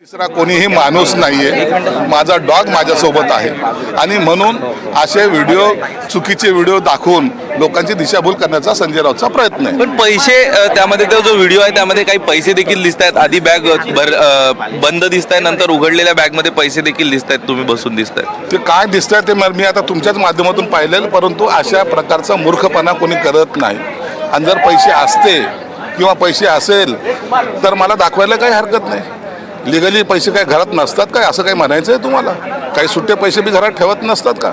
तिसरा कोणीही माणूस नाहीये. माझा डॉग माझ्यासोबत आहे. आणि म्हणून असे व्हिडिओ चुकीचे व्हिडिओ दाखवून लोकांची दिशाभूल करण्याचा संजय राऊतचा प्रयत्न आहे. पण पैसे त्यामध्ये तो जो व्हिडिओ आहे त्यामध्ये काही पैसे देखील दिसत आहेत आधी बॅग भर बंद दिसत आहे नंतर उघडलेल्या बॅगमध्ये पैसे देखील दिसत आहेत तुम्ही बसून दिसत आहेत ते काय दिसतंय ते म- मी आता तुमच्याच माध्यमातून पाहिलेलं परंतु अशा प्रकारचा मूर्खपणा कोणी करत नाही. आणि जर पैसे असते किंवा पैसे असेल तर मला दाखवायला काही हरकत नाही. लिगली पैसे काय घरात नसतात काय? असं काही म्हणायचं आहे तुम्हाला? काही सुट्टे पैसे बी घरात ठेवत नसतात का?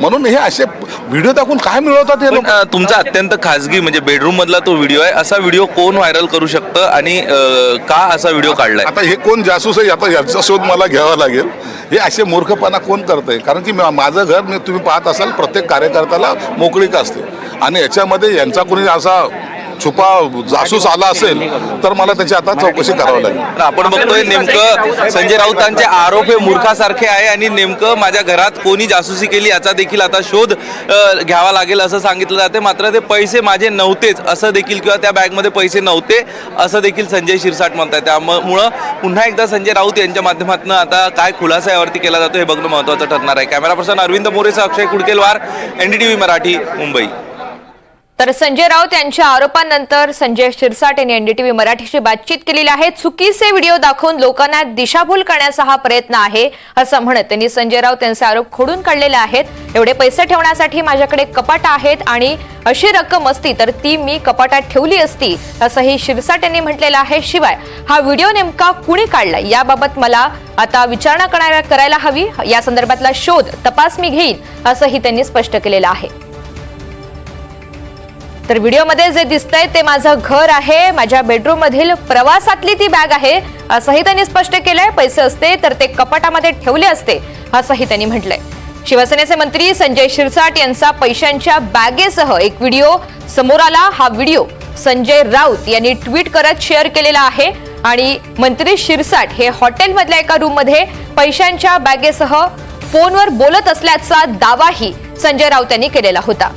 म्हणून हे असे व्हिडिओ दाखवून काय मिळवतात हे पण लोक? अ, तुमचा अत्यंत खाजगी म्हणजे बेडरूम मधला तो व्हिडिओ आहे. असा व्हिडिओ कोण व्हायरल करू शकतं आणि अ, का असा व्हिडिओ काढलाय? आता हे कोण जासूस आहे? आता याचा शोध मला घ्यावा लागेल. हे असे मूर्खपणा कोण करतंय? कारण की मा- माझं घर मी तुम्ही पाहत असाल प्रत्येक कार्यकर्त्याला मोकळीक असते. आणि याच्यामध्ये यांचा कोणी असा छुपा जासूस आला असेल तर मला त्याची आता चौकशी करावी लागेल. आपण बघतोय नेमकं संजय राऊतांचे आरोप हे मूर्खासारखे आहे आणि नेमकं माझ्या घरात कोणी जासूसी केली याचा देखील आता शोध घ्यावा लागेल असं सांगितलं जाते. मात्र ते पैसे माझे नव्हतेच असं देखील किंवा त्या बॅगमध्ये पैसे नव्हते असं देखील संजय शिरसाट म्हणतात त्यामुळं पुन्हा एकदा संजय राऊत यांच्या माध्यमातून आता काय खुलासा यावरती केला जातो हे बघणं महत्त्वाचं ठरणार आहे. कॅमेरा पर्सन अरविंद मोरेचा अक्षय कुडकेलवार एनडीटीव्ही मराठी मुंबई. तर संजय राऊत यांच्या आरोपांनंतर संजय शिरसाट यांनी एनडीटीव्ही मराठीशी बातचीत केलेली आहे. चुकीचे व्हिडिओ दाखवून लोकांना दिशाभूल करण्याचा हा प्रयत्न आहे असं म्हणत त्यांनी संजय राऊत यांचे आरोप खोडून काढलेले आहेत. एवढे पैसे ठेवण्यासाठी माझ्याकडे कपाट आहेत आणि अशी रक्कम असती तर ती मी कपाटात ठेवली असती असंही शिरसाट यांनी म्हटलेलं आहे. शिवाय हा व्हिडिओ नेमका कुणी काढला? याबाबत मला आता विचारणा करायला हवी. या संदर्भातला शोध तपास मी घेईन असंही त्यांनी स्पष्ट केलेलं आहे. तर व्हिडिओमध्ये जे दिसतंय ते माझं घर आहे. माझ्या बेडरूम मधील प्रवासातली ती बॅग आहे. असंही त्यांनी स्पष्ट केलंय पैसे असते तर ते कपाटामध्ये ठेवले असते असंही त्यांनी म्हटलंय. शिवसेनेचे मंत्री संजय शिरसाट यांचा पैशांच्या बॅगेसह एक व्हिडिओ समोर आला. हा व्हिडिओ संजय राऊत यांनी ट्विट करत शेअर केलेला आहे. आणि मंत्री शिरसाट हे हॉटेलमधल्या एका रूममध्ये पैशांच्या बॅगेसह फोनवर बोलत असल्याचा दावाही संजय राऊत यांनी केलेला होता.